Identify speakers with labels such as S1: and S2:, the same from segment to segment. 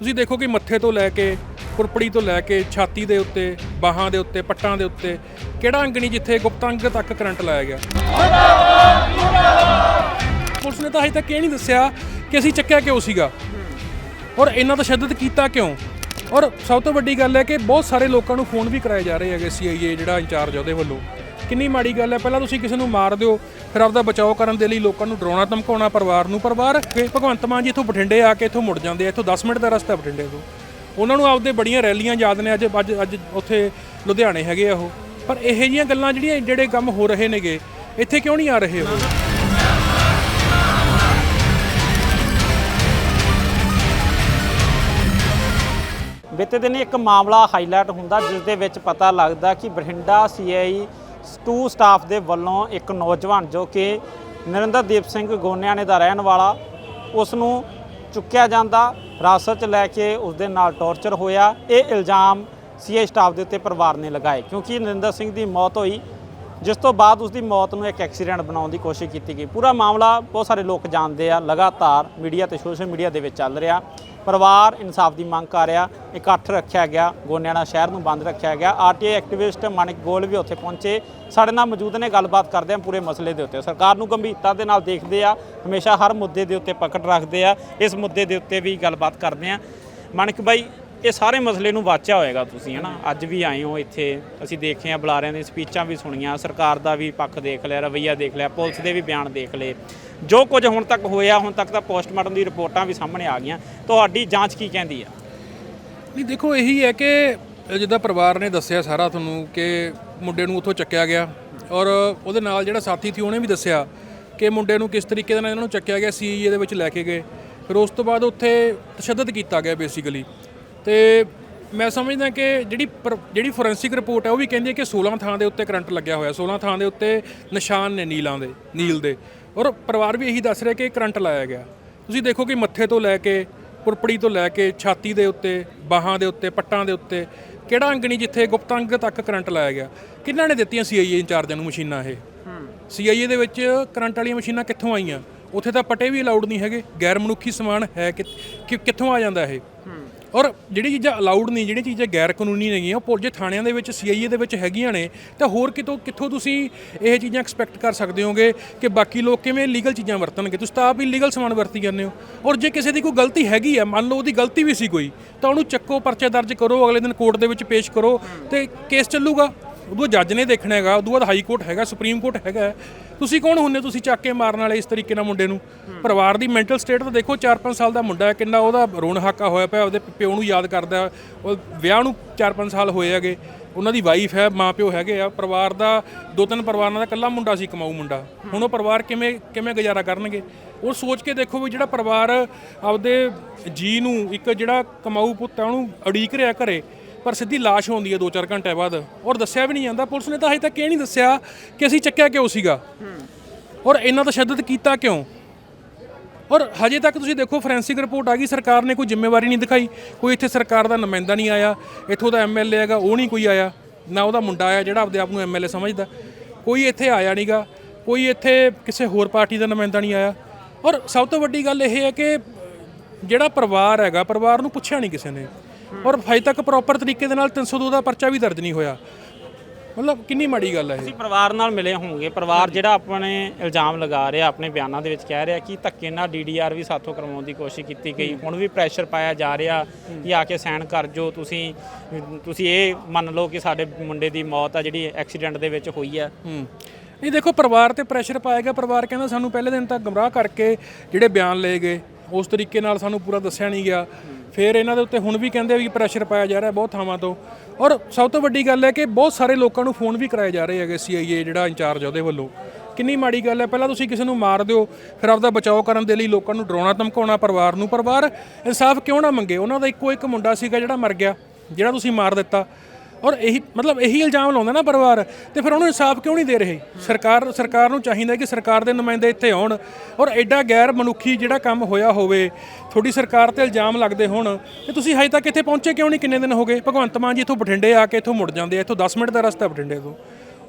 S1: ਤੁਸੀਂ ਦੇਖੋ ਕਿ ਮੱਥੇ ਤੋਂ ਲੈ ਕੇ ਕੁਰਪੜੀ ਤੋਂ ਲੈ ਕੇ, ਛਾਤੀ ਦੇ ਉੱਤੇ, ਬਾਹਾਂ ਦੇ ਉੱਤੇ, ਪੱਟਾਂ ਦੇ ਉੱਤੇ, ਕਿਹੜਾ ਅੰਗ ਨਹੀਂ ਜਿੱਥੇ ਗੁਪਤ ਅੰਗ ਤੱਕ ਕਰੰਟ ਲਾਇਆ ਗਿਆ? ਪੁਲਿਸ ਨੇ ਤਾਂ ਅਜੇ ਤੱਕ ਇਹ ਨਹੀਂ ਦੱਸਿਆ ਕਿ ਅਸੀਂ ਚੱਕਿਆ ਕਿਉਂ ਸੀਗਾ। ਔਰ ਇੰਨਾ ਤਸ਼ੱਦਦ ਕੀਤਾ ਕਿਉਂ? ਔਰ ਸਭ ਤੋਂ ਵੱਡੀ ਗੱਲ ਹੈ ਕਿ ਬਹੁਤ ਸਾਰੇ ਲੋਕਾਂ ਨੂੰ ਫੋਨ ਵੀ ਕਰਾਏ ਜਾ ਰਹੇ ਹੈਗੇ ਸੀਆਈਏ ਜਿਹੜਾ ਇੰਚਾਰਜ ਉਹਦੇ ਵੱਲੋਂ। ਕਿੰਨੀ ਮਾੜੀ ਗੱਲ ਹੈ। ਪਹਿਲਾਂ ਤੁਸੀਂ ਕਿਸੇ ਨੂੰ ਮਾਰ ਦਿਓ, ਫਿਰ ਆਪਦਾ ਬਚਾਓ ਕਰਨ ਦੇ ਲਈ ਲੋਕਾਂ ਨੂੰ ਡਰਾਉਣਾ, ਧਮਕਾਉਣਾ, ਪਰਿਵਾਰ ਨੂੰ ਪਰਿਵਾਰ। ਕਿ ਭਗਵੰਤ ਮਾਨ ਜੀ ਇੱਥੋਂ ਬਠਿੰਡੇ ਆ ਕੇ ਇੱਥੋਂ ਮੁੜ ਜਾਂਦੇ ਆ, ਇੱਥੋਂ 10 ਮਿੰਟ ਦਾ ਰਸਤਾ ਬਠਿੰਡੇ ਤੋਂ। ਉਹਨਾਂ ਨੂੰ ਆਪਦੇ ਬੜੀਆਂ ਰੈਲੀਆਂ ਯਾਦ ਨੇ, ਅੱਜ ਅੱਜ ਅੱਜ ਉੱਥੇ ਲੁਧਿਆਣੇ ਹੈਗੇ ਆ ਉਹ। ਪਰ ਇਹੋ ਜਿਹੀਆਂ ਗੱਲਾਂ ਜਿਹੜੀਆਂ ਜਿਹੜੇ ਕੰਮ ਹੋ ਰਹੇ ਨੇਗੇ, ਇੱਥੇ ਕਿਉਂ ਨਹੀਂ ਆ ਰਹੇ ਉਹ?
S2: ਬੀਤੇ ਦਿਨ ਇੱਕ ਮਾਮਲਾ ਹਾਈਲਾਈਟ ਹੁੰਦਾ, ਜਿਸ ਦੇ ਵਿੱਚ ਪਤਾ ਲੱਗਦਾ ਕਿ ਬਠਿੰਡਾ ਸੀਆਈ 2 ਸਟਾਫ ਦੇ ਵੱਲੋਂ ਇੱਕ ਨੌਜਵਾਨ ਜੋ ਕਿ ਨਰਿੰਦਰਦੀਪ ਸਿੰਘ ਗੋਨਿਆਣੇ ਦਾ ਰਹਿਣ ਵਾਲਾ ਉਸ ਨੂੰ ਚੁੱਕਿਆ ਜਾਂਦਾ, ਹਿਰਾਸਤ 'ਚ ਲੈ ਕੇ ਉਸ ਦੇ ਨਾਲ ਟੌਰਚਰ ਹੋਇਆ। ਇਹ ਇਲਜ਼ਾਮ ਸੀਆਈ ਸਟਾਫ ਦੇ ਉੱਤੇ ਪਰਿਵਾਰ ਨੇ ਲਗਾਏ, ਕਿਉਂਕਿ ਨਰਿੰਦਰ ਸਿੰਘ ਦੀ ਮੌਤ ਹੋਈ। ਜਿਸ ਤੋਂ ਬਾਅਦ ਉਸ ਦੀ ਮੌਤ ਨੂੰ ਇੱਕ ਐਕਸੀਡੈਂਟ ਬਣਾਉਣ ਦੀ ਕੋਸ਼ਿਸ਼ ਕੀਤੀ ਗਈ। ਪੂਰਾ ਮਾਮਲਾ ਬਹੁਤ ਸਾਰੇ ਲੋਕ ਜਾਣਦੇ ਆ, ਲਗਾਤਾਰ ਮੀਡੀਆ ਤੇ ਸੋਸ਼ਲ ਮੀਡੀਆ ਦੇ ਵਿੱਚ ਚੱਲ ਰਿਹਾ। ਪਰਿਵਾਰ ਇਨਸਾਫ ਦੀ ਮੰਗ ਕਰ ਰਿਹਾ, ਇਕੱਠ ਰੱਖਿਆ ਗਿਆ, ਗੋਨਿਆਣਾ ਸ਼ਹਿਰ ਨੂੰ ਬੰਦ ਰੱਖਿਆ ਗਿਆ। ਆਰਟੀਆਈ ਐਕਟਿਵਿਸਟ ਮਾਨਿਕ ਗੋਲ ਵੀ ਉੱਥੇ ਪਹੁੰਚੇ। ਸਾਡੇ ਨਾਲ ਮੌਜੂਦ ਨੇ, ਗੱਲਬਾਤ ਕਰਦੇ ਆ ਪੂਰੇ ਮਸਲੇ ਦੇ ਉੱਤੇ। ਸਰਕਾਰ ਨੂੰ ਗੰਭੀਰਤਾ ਦੇ ਨਾਲ ਦੇਖਦੇ ਆ, ਹਮੇਸ਼ਾ ਹਰ ਮੁੱਦੇ ਦੇ ਉੱਤੇ ਪਕੜ ਰੱਖਦੇ ਆ। ਇਸ ਮੁੱਦੇ ਦੇ ਉੱਤੇ ਵੀ ਗੱਲਬਾਤ ਕਰਦੇ ਆ। ਮਾਨਿਕ ਬਾਈ ਇਹ ਸਾਰੇ ਮਸਲੇ ਨੂੰ ਵਾਚਿਆ ਹੋਏਗਾ ਤੁਸੀਂ, ਹਨਾ? ਅੱਜ ਵੀ ਆਏ ਹੋ ਇੱਥੇ, ਅਸੀਂ ਦੇਖੇ ਆ, ਬੁਲਾਰਿਆਂ ਦੀਆਂ ਸਪੀਚਾਂ ਵੀ ਸੁਣੀਆਂ, ਸਰਕਾਰ ਦਾ ਵੀ ਪੱਖ ਦੇਖ ਲਿਆ, ਰਵਈਆ ਦੇਖ ਲਿਆ, ਪੁਲਿਸ ਦੇ ਵੀ ਬਿਆਨ ਦੇਖ ਲਏ। ਜੋ ਕੁਝ ਹੁਣ ਤੱਕ ਹੋਇਆ, ਹੁਣ ਤੱਕ ਤਾਂ ਪੋਸਟਮਾਰਟਮ ਦੀ ਰਿਪੋਰਟਾਂ ਵੀ ਸਾਹਮਣੇ ਆ ਗਈਆਂ। ਤੁਹਾਡੀ ਜਾਂਚ ਕੀ ਕਹਿੰਦੀ ਆ?
S1: ਨਹੀਂ, ਦੇਖੋ, ਇਹੀ ਹੈ ਕਿ ਜਿੱਦਾਂ ਪਰਿਵਾਰ ਨੇ ਦੱਸਿਆ ਸਾਰਾ ਤੁਹਾਨੂੰ ਕਿ ਮੁੰਡੇ ਨੂੰ ਉੱਥੋਂ ਚੱਕਿਆ ਗਿਆ ਔਰ ਉਹਦੇ ਨਾਲ ਜਿਹੜਾ ਸਾਥੀ ਸੀ, ਉਹਨੇ ਵੀ ਦੱਸਿਆ ਕਿ ਮੁੰਡੇ ਨੂੰ ਕਿਸ ਤਰੀਕੇ ਦੇ ਨਾਲ ਇਹਨਾਂ ਨੂੰ ਚੱਕਿਆ ਗਿਆ, ਸੀਏ ਦੇ ਵਿੱਚ ਲੈ ਕੇ ਗਏ। ਫਿਰ ਉਸ ਤੋਂ ਬਾਅਦ ਉੱਥੇ ਤਸ਼ੱਦਦ ਕੀਤਾ ਗਿਆ ਬੇਸਿਕਲੀ ਤੇ ਮੈਂ ਸਮਝਦਾ ਕਿ ਜਿਹੜੀ ਪਰ- ਜਿਹੜੀ ਫੋਰੈਂਸਿਕ ਰਿਪੋਰਟ ਹੈ, ਉਹ ਵੀ ਕਹਿੰਦੀ ਹੈ ਕਿ 16 ਥਾਂ ਦੇ ਉੱਤੇ ਕਰੰਟ ਲੱਗਿਆ ਹੋਇਆ। 16 ਥਾਂ ਦੇ ਉੱਤੇ ਨਿਸ਼ਾਨ ਨੇ ਨੀਲਾਂ ਦੇ, ਨੀਲ ਦੇ। ਔਰ ਪਰਿਵਾਰ ਵੀ ਇਹੀ ਦੱਸ ਰਿਹਾ ਕਿ ਕਰੰਟ ਲਾਇਆ ਗਿਆ। ਤੁਸੀਂ ਦੇਖੋ ਕਿ ਮੱਥੇ ਤੋਂ ਲੈ ਕੇ, ਪੁਰਪੜੀ ਤੋਂ ਲੈ ਕੇ, ਛਾਤੀ ਦੇ ਉੱਤੇ, ਬਾਹਾਂ ਦੇ ਉੱਤੇ, ਪੱਟਾਂ ਦੇ ਉੱਤੇ, ਕਿਹੜਾ ਅੰਗ ਨਹੀਂ ਜਿੱਥੇ ਗੁਪਤ ਅੰਗ ਤੱਕ ਕਰੰਟ ਲਾਇਆ ਗਿਆ? ਕਿਹਨਾਂ ਨੇ ਦਿੱਤੀਆਂ ਸੀਆਈਏ ਇੰਚਾਰਜਾਂ ਨੂੰ ਮਸ਼ੀਨਾਂ ਇਹ? ਸੀਆਈਏ ਦੇ ਵਿੱਚ ਕਰੰਟ ਵਾਲੀਆਂ ਮਸ਼ੀਨਾਂ ਕਿੱਥੋਂ ਆਈਆਂ? ਉੱਥੇ ਤਾਂ ਪਟੇ ਵੀ ਅਲਾਉਡ ਨਹੀਂ ਹੈਗੇ। ਗੈਰ ਮਨੁੱਖੀ ਸਮਾਨ ਹੈ ਕਿ ਕਿ- ਕਿੱਥੋਂ ਆ ਜਾਂਦਾ ਇਹ? ਔਰ ਜਿਹੜੀ ਚੀਜ਼ਾਂ ਅਲਾਉਡ ਨਹੀਂ, ਜਿਹੜੀਆਂ ਚੀਜ਼ਾਂ ਗੈਰ ਕਾਨੂੰਨੀ ਨੇਗੀਆਂ ਉਹ ਪੁਲਿਸ ਜੇ ਥਾਣਿਆਂ ਦੇ ਵਿੱਚ ਸੀਆਈਏ ਦੇ ਵਿੱਚ ਹੈਗੀਆਂ ਨੇ, ਤਾਂ ਹੋਰ ਕਿਤੋਂ ਕਿੱਥੋਂ ਤੁਸੀਂ ਇਹ ਚੀਜ਼ਾਂ ਐਕਸਪੈਕਟ ਕਰ ਸਕਦੇ ਹੋਗੇ ਕਿ ਬਾਕੀ ਲੋਕ ਕਿਵੇਂ ਲੀਗਲ ਚੀਜ਼ਾਂ ਵਰਤਣਗੇ? ਤੁਸੀਂ ਤਾਂ ਆਪ ਹੀ ਲੀਗਲ ਸਮਾਨ ਵਰਤੀ ਜਾਂਦੇ ਹੋ। ਔਰ ਜੇ ਕਿਸੇ ਦੀ ਕੋਈ ਗਲਤੀ ਹੈਗੀ ਆ, ਮੰਨ ਲਓ ਉਹਦੀ ਗਲਤੀ ਵੀ ਸੀ ਕੋਈ, ਤਾਂ ਉਹਨੂੰ ਚੱਕੋ, ਪਰਚਾ ਦਰਜ ਕਰੋ, ਅਗਲੇ ਦਿਨ ਕੋਰਟ ਦੇ ਵਿੱਚ ਪੇਸ਼ ਕਰੋ, ਤੇ ਕੇਸ ਚੱਲੂਗਾ। ਉਦੋਂ ਜੱਜ ਨੇ ਦੇਖਣਾ ਹੈਗਾ, ਉਦੋਂ ਬਾਅਦ ਹਾਈ ਕੋਰਟ ਹੈਗਾ, ਸੁਪਰੀਮ ਕੋਰਟ ਹੈਗਾ। ਤੁਸੀਂ ਕੌਣ ਹੁੰਦੇ ਤੁਸੀਂ ਚੱਕ ਕੇ ਮਾਰਨ ਵਾਲੇ ਇਸ ਤਰੀਕੇ ਨਾਲ ਮੁੰਡੇ ਨੂੰ? ਪਰਿਵਾਰ ਦੀ ਮੈਂਟਲ ਸਟੇਟ ਤਾਂ ਦੇਖੋ 4-5 ਸਾਲ ਦਾ ਮੁੰਡਾ ਹੈ, ਕਿੰਨਾ ਉਹਦਾ ਰੋਣ ਹਾਕਾ ਹੋਇਆ ਪਿਆ, ਉਹਦੇ ਪਿਓ ਨੂੰ ਯਾਦ ਕਰਦਾ ਉਹ ਵਿਆਹ ਨੂੰ 4-5 ਸਾਲ ਹੋਏ ਹੈਗੇ, ਉਹਨਾਂ ਦੀ ਵਾਈਫ ਹੈ ਮਾਂ ਪਿਓ ਹੈਗੇ ਆ, ਪਰਿਵਾਰ ਦਾ ਦੋ ਤਿੰਨ ਪਰਿਵਾਰਾਂ ਦਾ ਇਕੱਲਾ ਮੁੰਡਾ ਸੀ, ਕਮਾਊ ਮੁੰਡਾ। ਹੁਣ ਉਹ ਪਰਿਵਾਰ ਕਿਵੇਂ ਕਿਵੇਂ ਗੁਜ਼ਾਰਾ ਕਰਨਗੇ? ਉਹ ਸੋਚ ਕੇ ਦੇਖੋ ਵੀ ਜਿਹੜਾ ਪਰਿਵਾਰ ਆਪਦੇ ਜੀ ਨੂੰ, ਇੱਕ ਜਿਹੜਾ ਕਮਾਊ ਪੁੱਤ ਹੈ ਉਹਨੂੰ ਅੜੀਕ ਰਿਹਾ ਘਰੇ ਪਰ ਸਿੱਧੀ ਲਾਸ਼ ਹੁੰਦੀ ਹੈ 2-4 ਘੰਟੇ ਬਾਅਦ। ਔਰ ਦੱਸਿਆ ਵੀ ਨਹੀਂ ਜਾਂਦਾ। ਪੁਲਿਸ ਨੇ ਤਾਂ ਅਜੇ ਤੱਕ ਇਹ ਨਹੀਂ ਦੱਸਿਆ ਕਿ ਅਸੀਂ ਚੱਕਿਆ ਕਿਉਂ ਸੀਗਾ। ਔਰ ਇਹਨਾਂ ਦਾ ਸ਼ੱਦਤ ਕੀਤਾ ਕਿਉਂ? ਔਰ ਹਜੇ ਤੱਕ ਤੁਸੀਂ ਦੇਖੋ ਫੋਰੈਂਸਿਕ ਰਿਪੋਰਟ ਆ ਗਈ। ਸਰਕਾਰ ਨੇ ਕੋਈ ਜ਼ਿੰਮੇਵਾਰੀ ਨਹੀਂ ਦਿਖਾਈ। ਕੋਈ ਇੱਥੇ ਸਰਕਾਰ ਦਾ ਨੁਮਾਇੰਦਾ ਨਹੀਂ ਆਇਆ। ਇੱਥੋਂ ਦਾ ਐਮਐਲਏ ਹੈਗਾ, ਉਹ ਨਹੀਂ ਕੋਈ ਆਇਆ। ਨਾ ਉਹਦਾ ਮੁੰਡਾ ਆਇਆ ਜਿਹੜਾ ਆਪਦੇ ਆਪ ਨੂੰ ਐਮਐਲਏ ਸਮਝਦਾ। ਕੋਈ ਇੱਥੇ ਆਇਆ ਨਹੀਂਗਾ ਕੋਈ ਇੱਥੇ ਕਿਸੇ ਹੋਰ ਪਾਰਟੀ ਦਾ ਨੁਮਾਇੰਦਾ ਨਹੀਂ ਆਇਆ। ਔਰ ਸਭ ਤੋਂ ਵੱਡੀ ਗੱਲ ਇਹ ਹੈ ਕਿ ਜਿਹੜਾ ਪਰਿਵਾਰ ਹੈਗਾ, ਪਰਿਵਾਰ ਨੂੰ ਪੁੱਛਿਆ ਨਹੀਂ ਕਿਸੇ ਨੇ। ਔਰ ਹਜੇ ਤੱਕ ਪ੍ਰੋਪਰ ਤਰੀਕੇ ਦੇ ਨਾਲ 302 ਦਾ ਪਰਚਾ ਵੀ ਦਰਜ ਨਹੀਂ ਹੋਇਆ। ਮਤਲਬ ਕਿੰਨੀ ਮਾੜੀ ਗੱਲ ਹੈ ਇਹ?
S2: ਤੁਸੀਂ ਪਰਿਵਾਰ ਨਾਲ ਮਿਲੇ ਹੋਵੋਗੇ। ਪਰਿਵਾਰ ਜਿਹੜਾ ਆਪਣੇ ਇਲਜ਼ਾਮ ਲਗਾ ਰਿਹਾ ਆਪਣੇ ਬਿਆਨਾਂ ਦੇ ਵਿੱਚ ਕਹਿ ਰਿਹਾ ਕਿ ਧੱਕੇ ਨਾਲ ਡੀਡੀਆਰ ਵੀ ਸਾਥੋਂ ਕਰਵਾਉਣ ਦੀ ਕੋਸ਼ਿਸ਼ ਕੀਤੀ ਗਈ। ਹੁਣ ਵੀ ਪ੍ਰੈਸ਼ਰ ਪਾਇਆ ਜਾ ਰਿਹਾ ਕਿ ਆ ਕੇ ਸਾਈਨ ਕਰ ਜੋ। ਤੁਸੀਂ ਤੁਸੀਂ ਇਹ ਮੰਨ ਲਓ ਕਿ ਸਾਡੇ ਮੁੰਡੇ ਦੀ ਮੌਤ ਆ ਜਿਹੜੀ ਐਕਸੀਡੈਂਟ ਦੇ ਵਿੱਚ ਹੋਈ ਆ।
S1: ਹੂੰ। ਨਹੀਂ ਦੇਖੋ ਪਰਿਵਾਰ ਤੇ ਪ੍ਰੈਸ਼ਰ ਪਾਇਆ ਗਿਆ। ਪਰਿਵਾਰ ਕਹਿੰਦਾ ਸਾਨੂੰ ਪਹਿਲੇ ਦਿਨ ਤੱਕ ਗਮਰਾਹ ਕਰਕੇ ਜਿਹੜੇ ਬਿਆਨ ਲਏ ਗਏ ਉਸ ਤਰੀਕੇ ਨਾਲ ਸਾਨੂੰ ਪੂਰਾ ਦੱਸਿਆ ਨਹੀਂ ਗਿਆ। ਫਿਰ ਇਹਨਾਂ ਦੇ ਉੱਤੇ ਹੁਣ ਵੀ ਕਹਿੰਦੇ ਵੀ ਪ੍ਰੈਸ਼ਰ ਪਾਇਆ ਜਾ ਰਿਹਾ ਬਹੁਤ ਥਾਵਾਂ ਤੋਂ। ਔਰ ਸਭ ਤੋਂ ਵੱਡੀ ਗੱਲ ਹੈ ਕਿ ਬਹੁਤ ਸਾਰੇ ਲੋਕਾਂ ਨੂੰ ਫੋਨ ਵੀ ਕਰਾਏ ਜਾ ਰਹੇ ਹੈਗੇ ਸੀਆਈਏ ਜਿਹੜਾ ਇੰਚਾਰਜ ਉਹਦੇ ਵੱਲੋਂ। ਕਿੰਨੀ ਮਾੜੀ ਗੱਲ ਹੈ, ਪਹਿਲਾਂ ਤੁਸੀਂ ਕਿਸੇ ਨੂੰ ਮਾਰ ਦਿਓ, ਫਿਰ ਆਪਦਾ ਬਚਾਓ ਕਰਨ ਦੇ ਲਈ ਲੋਕਾਂ ਨੂੰ ਡਰਾਉਣਾ, ਧਮਕਾਉਣਾ, ਪਰਿਵਾਰ ਨੂੰ ਪਰਿਵਾਰ ਇਨਸਾਫ ਕਿਉਂ ਨਾ ਮੰਗੇ? ਉਹਨਾਂ ਦਾ ਇੱਕੋ ਇੱਕ ਮੁੰਡਾ ਸੀਗਾ ਜਿਹੜਾ ਮਰ ਗਿਆ, ਜਿਹੜਾ ਤੁਸੀਂ ਮਾਰ ਦਿੱਤਾ। ਔਰ ਇਹੀ ਮਤਲਬ ਇਹੀ ਇਲਜ਼ਾਮ ਲਾਉਂਦਾ ਨਾ ਪਰਿਵਾਰ ਤੇ ਫਿਰ ਉਹਨੂੰ ਇਨਸਾਫ ਕਿਉਂ ਨਹੀਂ ਦੇ ਰਹੇ? ਸਰਕਾਰ ਸਰਕਾਰ ਨੂੰ ਚਾਹੀਦਾ ਕਿ ਸਰਕਾਰ ਦੇ ਨੁਮਾਇੰਦੇ ਇੱਥੇ ਆਉਣ ਔਰ ਐਡਾ ਗੈਰ ਮਨੁੱਖੀ ਜਿਹੜਾ ਕੰਮ ਹੋਇਆ ਹੋਵੇ, ਤੁਹਾਡੀ ਸਰਕਾਰ ਤੇ ਇਲਜ਼ਾਮ ਲੱਗਦੇ ਹੋਣ, ਤੇ ਤੁਸੀਂ ਹਜੇ ਤੱਕ ਇੱਥੇ ਪਹੁੰਚੇ ਕਿਉਂ ਨਹੀਂ? ਕਿੰਨੇ ਦਿਨ ਹੋ ਗਏ? ਭਗਵੰਤ ਮਾਨ ਜੀ ਇੱਥੋਂ ਬਠਿੰਡੇ ਆ ਕੇ ਇੱਥੋਂ ਮੁੜ ਜਾਂਦੇ ਆ, ਇੱਥੋਂ 10 ਮਿੰਟ ਦਾ ਰਸਤਾ ਬਠਿੰਡੇ ਤੋਂ।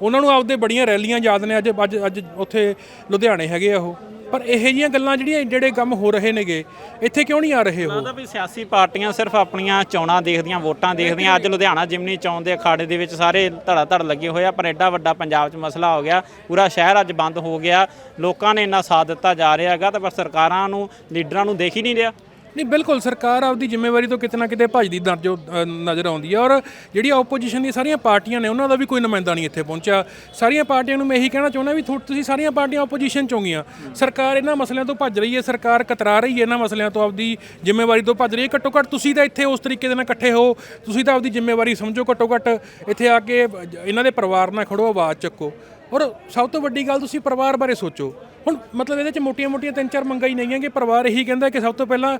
S1: ਉਹਨਾਂ ਨੂੰ ਆਪਦੇ ਬੜੀਆਂ ਰੈਲੀਆਂ ਯਾਦ ਨੇ, ਅੱਜ ਅੱਜ ਅੱਜ ਉੱਥੇ ਲੁਧਿਆਣੇ ਹੈਗੇ ਆ ਉਹ। ਪਰ ਇਹੋ ਜਿਹੀਆਂ ਗੱਲਾਂ ਜਿਹੜੀਆਂ ਜਿਹੜੇ ਕੰਮ ਹੋ ਰਹੇ ਨੇਗੇ, ਇੱਥੇ ਕਿਉਂ ਨਹੀਂ ਆ ਰਹੇ ਉਹ?
S2: ਲੱਗਦਾ ਵੀ ਸਿਆਸੀ ਪਾਰਟੀਆਂ ਸਿਰਫ ਆਪਣੀਆਂ ਚੋਣਾਂ ਦੇਖਦੀਆਂ, ਵੋਟਾਂ ਦੇਖਦੀਆਂ। ਅੱਜ ਲੁਧਿਆਣਾ ਜਿਮਨੀ ਚੋਣ ਦੇ ਅਖਾੜੇ ਦੇ ਵਿੱਚ ਸਾਰੇ ਧੜਾ ਧੜ ਲੱਗੇ ਹੋਏ ਆ, ਪਰ ਐਡਾ ਵੱਡਾ ਪੰਜਾਬ 'ਚ ਮਸਲਾ ਹੋ ਗਿਆ। ਪੂਰਾ ਸ਼ਹਿਰ ਅੱਜ ਬੰਦ ਹੋ ਗਿਆ। ਲੋਕਾਂ ਨੇ ਇੰਨਾ ਸਾਥ ਦਿੱਤਾ ਜਾ ਰਿਹਾ ਹੈਗਾ, ਤਾਂ ਪਰ ਸਰਕਾਰਾਂ ਨੂੰ, ਲੀਡਰਾਂ ਨੂੰ ਦੇਖ ਹੀ ਨਹੀਂ ਰਿਹਾ।
S1: ਨਹੀਂ, ਬਿਲਕੁਲ, ਸਰਕਾਰ ਆਪਦੀ ਜ਼ਿੰਮੇਵਾਰੀ ਤੋਂ ਕਿਤੇ ਨਾ ਕਿਤੇ ਭੱਜਦੀ ਨਜ਼ਰ ਨਜ਼ਰ ਆਉਂਦੀ ਹੈ ਔਰ ਜਿਹੜੀ ਆਪੋਜੀਸ਼ਨ ਦੀਆਂ ਸਾਰੀਆਂ ਪਾਰਟੀਆਂ ਨੇ, ਉਹਨਾਂ ਦਾ ਵੀ ਕੋਈ ਨੁਮਾਇੰਦਾ ਨਹੀਂ ਇੱਥੇ ਪਹੁੰਚਿਆ। ਸਾਰੀਆਂ ਪਾਰਟੀਆਂ ਨੂੰ ਮੈਂ ਇਹੀ ਕਹਿਣਾ ਚਾਹੁੰਦਾ ਵੀ ਥੋ- ਤੁਸੀਂ ਸਾਰੀਆਂ ਪਾਰਟੀਆਂ ਆਪੋਜੀਸ਼ਨ ਚੋਂ ਗਈਆਂ। ਸਰਕਾਰ ਇਹਨਾਂ ਮਸਲਿਆਂ ਤੋਂ ਭੱਜ ਰਹੀ ਹੈ, ਸਰਕਾਰ ਕਤਰਾ ਰਹੀ ਹੈ ਇਹਨਾਂ ਮਸਲਿਆਂ ਤੋਂ, ਆਪਦੀ ਜ਼ਿੰਮੇਵਾਰੀ ਤੋਂ ਭੱਜ ਰਹੀ ਹੈ। ਘੱਟੋ ਘੱਟ ਤੁਸੀਂ ਤਾਂ ਇੱਥੇ ਉਸ ਤਰੀਕੇ ਦੇ ਨਾਲ ਇਕੱਠੇ ਹੋ। ਤੁਸੀਂ ਤਾਂ ਆਪਦੀ ਜ਼ਿੰਮੇਵਾਰੀ ਸਮਝੋ ਘੱਟੋ ਘੱਟ ਇੱਥੇ ਆ ਕੇ ਇਹਨਾਂ ਦੇ ਪਰਿਵਾਰ ਨਾਲ ਖੜੋ, ਆਵਾਜ਼ ਚੱਕੋ। ਔਰ ਸਭ ਤੋਂ ਵੱਡੀ ਗੱਲ ਤੁਸੀਂ ਪਰਿਵਾਰ ਬਾਰੇ ਸੋਚੋ। ਹੁਣ ਮਤਲਬ ਇਹਦੇ ਚ ਮੋਟੀਆਂ-ਮੋਟੀਆਂ ਤਿੰਨ ਚਾਰ ਮੰਗਾਂ ਹੀ ਨਹੀਂ ਹੈ ਪਰਿਵਾਰ ਇਹੀ ਕਹਿੰਦਾ ਕਿ ਸਭ ਤੋਂ ਪਹਿਲਾਂ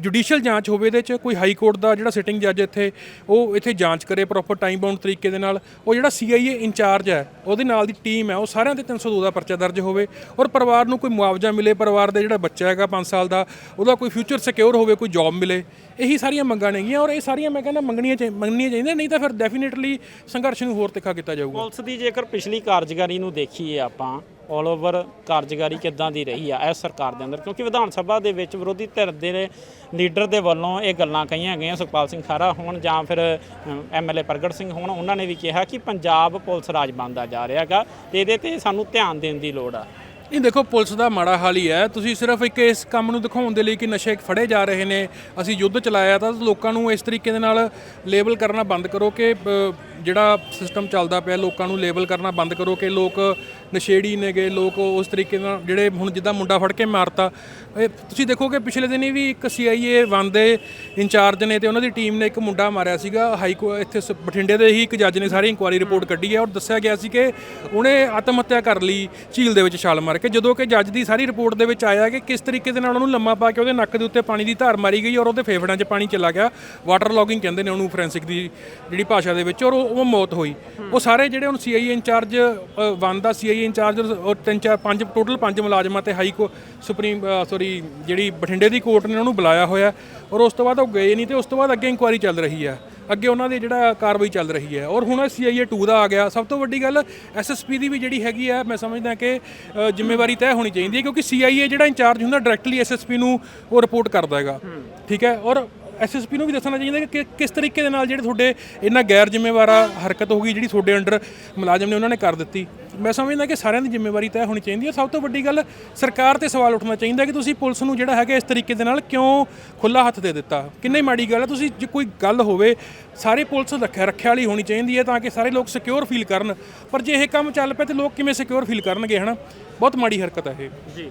S1: ਜੁਡੀਸ਼ੀਅਲ ਜਾਂਚ ਹੋਵੇ ਇਹਦੇ ਚ, ਕੋਈ ਹਾਈ ਕੋਰਟ ਦਾ ਜਿਹੜਾ ਸਿਟਿੰਗ ਜੱਜ ਇੱਥੇ, ਉਹ ਇੱਥੇ ਜਾਂਚ ਕਰੇ ਪ੍ਰੋਪਰ ਟਾਈਮ ਬਾਉਂਡ ਤਰੀਕੇ ਦੇ ਨਾਲ। ਉਹ ਜਿਹੜਾ ਸੀਆਈਏ ਇੰਚਾਰਜ ਹੈ, ਉਹਦੇ ਨਾਲ ਦੀ ਟੀਮ ਹੈ, ਉਹ ਸਾਰਿਆਂ ਤੇ 302 ਦਾ ਪਰਚਾ ਦਰਜ ਹੋਵੇ। ਔਰ ਪਰਿਵਾਰ ਨੂੰ ਕੋਈ ਮੁਆਵਜ਼ਾ ਮਿਲੇ, ਪਰਿਵਾਰ ਦਾ ਜਿਹੜਾ ਬੱਚਾ ਹੈਗਾ 5 ਸਾਲ ਦਾ, ਉਹਦਾ ਕੋਈ ਫਿਊਚਰ ਸਿਕਿਉਰ ਹੋਵੇ, ਕੋਈ ਜੌਬ ਮਿਲੇ, ਇਹੀ ਸਾਰੀਆਂ ਮੰਗਾਂ ਨੇਗੀਆਂ ਔਰ ਇਹ ਸਾਰੀਆਂ ਮੈਂ ਕਹਿੰਦਾ ਮੰਗਣੀਆਂ ਚਾਹੀ- ਮੰਗਣੀਆਂ ਚਾਹੀਦੀਆਂ, ਨਹੀਂ ਤਾਂ ਫਿਰ ਡੈਫੀਨੇਟਲੀ ਸੰਘਰਸ਼ ਨੂੰ ਹੋਰ ਤਿੱਖਾ ਕੀਤਾ ਜਾਊਗਾ।
S2: ਪੁਲਿਸ ਦੀ ਜੇਕਰ ਪਿਛਲੀ ਕਾਰਜਕਾਰੀ ਨੂੰ ਦੇਖੀਏ ਆਪਾਂ ਆਲ ਓਵਰ ਕਾਰਜਕਾਰੀ ਕਿੱਦਾਂ ਦੀ ਰਹੀ ਆ ਇਸ ਸਰਕਾਰ ਦੇ ਅੰਦਰ? ਕਿਉਂਕਿ ਵਿਧਾਨ ਸਭਾ ਦੇ ਵਿੱਚ ਵਿਰੋਧੀ ਧਿਰ ਦੇ ਲੀਡਰ ਦੇ ਵੱਲੋਂ ਇਹ ਗੱਲਾਂ ਕਹੀਆਂ ਗਈਆਂ, ਸੁਖਪਾਲ ਸਿੰਘ ਖਾਰਾ ਹੋਣ ਜਾਂ ਫਿਰ ਐਮਐਲਏ ਪ੍ਰਗਟ ਸਿੰਘ ਹੋਣ, ਉਹਨਾਂ ਨੇ ਵੀ ਕਿਹਾ ਕਿ ਪੰਜਾਬ ਪੁਲਿਸ ਰਾਜ ਬਣਦਾ ਜਾ ਰਿਹਾ ਹੈਗਾ ਤੇ ਇਹਦੇ ਤੇ ਸਾਨੂੰ ਧਿਆਨ ਦੇਣ ਦੀ ਲੋੜ ਆ।
S1: ਇਹ ਦੇਖੋ, ਪੁਲਿਸ ਦਾ ਮਾੜਾ ਹਾਲ ਹੀ ਹੈ। ਤੁਸੀਂ ਸਿਰਫ ਇੱਕ ਇਸ ਕੰਮ ਨੂੰ ਦਿਖਾਉਣ ਦੇ ਲਈ ਕਿ ਨਸ਼ੇ ਫੜੇ ਜਾ ਰਹੇ ਨੇ, ਅਸੀਂ ਯੁੱਧ ਚਲਾਇਆ ਤਾਂ ਲੋਕਾਂ ਨੂੰ ਇਸ ਤਰੀਕੇ ਦੇ ਨਾਲ ਲੇਬਲ ਕਰਨਾ ਬੰਦ ਕਰੋ ਕਿ ਜਿਹੜਾ ਸਿਸਟਮ ਚੱਲਦਾ ਪਿਆ, ਲੋਕਾਂ ਨੂੰ ਲੇਬਲ ਕਰਨਾ ਬੰਦ ਕਰੋ ਕਿ ਲੋਕ ਨਸ਼ੇੜੀ ਨੇਗੇ, ਲੋਕ ਉਸ ਤਰੀਕੇ ਨਾਲ ਜਿਹੜੇ ਹੁਣ ਜਿੱਦਾਂ ਮੁੰਡਾ ਫੜ ਕੇ ਮਾਰਤਾ। ਇਹ ਤੁਸੀਂ ਦੇਖੋਗੇ ਪਿਛਲੇ ਦਿਨੀ ਵੀ ਇੱਕ ਸੀਆਈਏ ਵਨ ਦੇ ਇੰਚਾਰਜ ਨੇ ਤੇ ਉਹਨਾਂ ਦੀ ਟੀਮ ਨੇ ਇੱਕ ਮੁੰਡਾ ਮਾਰਿਆ ਸੀਗਾ। ਹਾਈ ਕੋ ਇੱਥੇ ਸ- ਬਠਿੰਡੇ ਦੇ ਹੀ ਇੱਕ ਜੱਜ ਨੇ ਸਾਰੀ ਇਨਕੁਆਇਰੀ ਰਿਪੋਰਟ ਕੱਢੀ ਹੈ ਔਰ ਦੱਸਿਆ ਗਿਆ ਸੀ ਕਿ ਉਹਨੇ ਆਤਮ ਹੱਤਿਆ ਕਰ ਲਈ, ਝੀਲ ਦੇ ਵਿੱਚ ਛਾਲ ਮਾਰ ਕੇ। ਜਦੋਂ ਕਿ ਜੱਜ ਦੀ ਸਾਰੀ ਰਿਪੋਰਟ ਦੇ ਵਿੱਚ ਆਇਆ ਕਿ ਕਿਸ ਤਰੀਕੇ ਦੇ ਨਾਲ ਉਹਨੂੰ ਲੰਮਾ ਪਾ ਕੇ ਉਹਦੇ ਨੱਕ ਦੇ ਉੱਤੇ ਪਾਣੀ ਦੀ ਧਾਰ ਮਾਰੀ ਗਈ ਔਰ ਉਹਦੇ ਫੇਫੜਿਆਂ 'ਚ ਪਾਣੀ ਚਲਾ ਗਿਆ। ਵਾਟਰ ਲੌਗਿੰਗ ਕਹਿੰਦੇ ਨੇ ਉਹਨੂੰ ਫੋਰੈਂਸਿਕ ਦੀ ਜਿਹੜੀ ਭਾਸ਼ਾ ਦੇ ਵਿੱਚ ਔਰ ਉਹ ਉਹ ਮੌਤ ਹੋਈ। ਉਹ ਸਾਰੇ ਜਿਹੜੇ ਹੁਣ ਸੀਆਈਏ ਇੰਚਾਰਜ ਵਨ ਦਾ ਸੀਆਈਏ ਇੰਚਾਰਜ ਔਰ ਤਿੰਨ ਚਾਰ ਪੰਜ ਟੋਟਲ ਪੰਜ ਮੁਲਾਜ਼ਮਾਂ ਤੇ ਹਾਈ ਕੋ ਸੁਪਰੀਮ ਸੌਰੀ ਜਿਹੜੀ ਬਠਿੰਡੇ ਦੀ ਕੋਰਟ ਨੇ ਉਹਨੂੰ ਬੁਲਾਇਆ ਹੋਇਆ ਔਰ ਉਸ ਤੋਂ ਬਾਅਦ ਉਹ ਗਏ ਨਹੀਂ ਤੇ ਉਸ ਤੋਂ ਬਾਅਦ ਅੱਗੇ ਇਨਕੁਆਇਰੀ ਚੱਲ ਰਹੀ ਹੈ। ਅੱਗੇ ਉਹਨਾਂ ਦੀ ਜਿਹੜਾ ਕਾਰਵਾਈ ਚੱਲ ਰਹੀ ਹੈ ਔਰ ਹੁਣ ਸੀਆਈਏ 2 ਦਾ ਆ ਗਿਆ। ਸਭ ਤੋਂ ਵੱਡੀ ਗੱਲ ਐਸਐਸਪੀ ਦੀ ਵੀ ਜਿਹੜੀ ਹੈਗੀ ਹੈ, ਮੈਂ ਸਮਝਦਾ ਕਿ ਜ਼ਿੰਮੇਵਾਰੀ ਤੈਅ ਹੋਣੀ ਚਾਹੀਦੀ ਹੈ ਕਿਉਂਕਿ ਸੀਆਈਏ ਜਿਹੜਾ ਇੰਚਾਰਜ ਹੁੰਦਾ ਡਾਇਰੈਕਟਲੀ ਐਸਐਸਪੀ ਨੂੰ ਉਹ ਰਿਪੋਰਟ ਕਰਦਾ ਹੈਗਾ। ਠੀਕ ਹੈ ਔਰ ਐਸਐਸਪੀ ਨੂੰ ਵੀ ਦੱਸਣਾ ਚਾਹੀਦਾ ਕਿ ਕਿ ਕਿਸ ਤਰੀਕੇ ਦੇ ਨਾਲ ਜਿਹੜੇ ਤੁਹਾਡੇ ਇੰਨਾ ਗੈਰ ਜ਼ਿੰਮੇਵਾਰਾ ਹਰਕਤ ਹੋ ਗਈ, ਜਿਹੜੀ ਤੁਹਾਡੇ ਅੰਡਰ ਮੁਲਾਜ਼ਮ ਨੇ ਉਹਨਾਂ ਨੇ ਕਰ ਦਿੱਤੀ। ਮੈਂ ਸਮਝਦਾ ਕਿ ਸਾਰਿਆਂ ਦੀ ਜ਼ਿੰਮੇਵਾਰੀ ਤੈਅ ਹੋਣੀ ਚਾਹੀਦੀ ਹੈ। ਸਭ ਤੋਂ ਵੱਡੀ ਗੱਲ, ਸਰਕਾਰ ਤੇ ਸਵਾਲ ਉੱਠਣਾ ਚਾਹੀਦਾ ਕਿ ਤੁਸੀਂ ਪੁਲਿਸ ਨੂੰ ਜਿਹੜਾ ਹੈਗਾ ਇਸ ਤਰੀਕੇ ਦੇ ਨਾਲ ਕਿਉਂ ਖੁੱਲਾ ਹੱਥ ਦੇ ਦਿੱਤਾ? ਕਿੰਨੀ ਮਾੜੀ ਗੱਲ ਹੈ। ਤੁਸੀਂ ਜੇ ਕੋਈ ਗੱਲ ਹੋਵੇ, ਸਾਰੇ ਪੁਲਿਸ ਰੱਖਿਆ ਰੱਖਿਆ ਵਾਲੀ ਹੋਣੀ ਚਾਹੀਦੀ ਹੈ ਤਾਂ ਕਿ ਸਾਰੇ ਲੋਕ ਸਿਕਿਉਰ ਫੀਲ ਕਰਨ। ਪਰ ਜੇ ਇਹ ਕੰਮ ਚੱਲ ਪਿਆ ਤੇ ਲੋਕ ਕਿਵੇਂ ਸਿਕਿਉਰ ਫੀਲ ਕਰਨਗੇ, ਹਨਾ? ਬਹੁਤ ਮਾੜੀ ਹਰਕਤ ਹੈ ਇਹ।
S2: ਜੀ।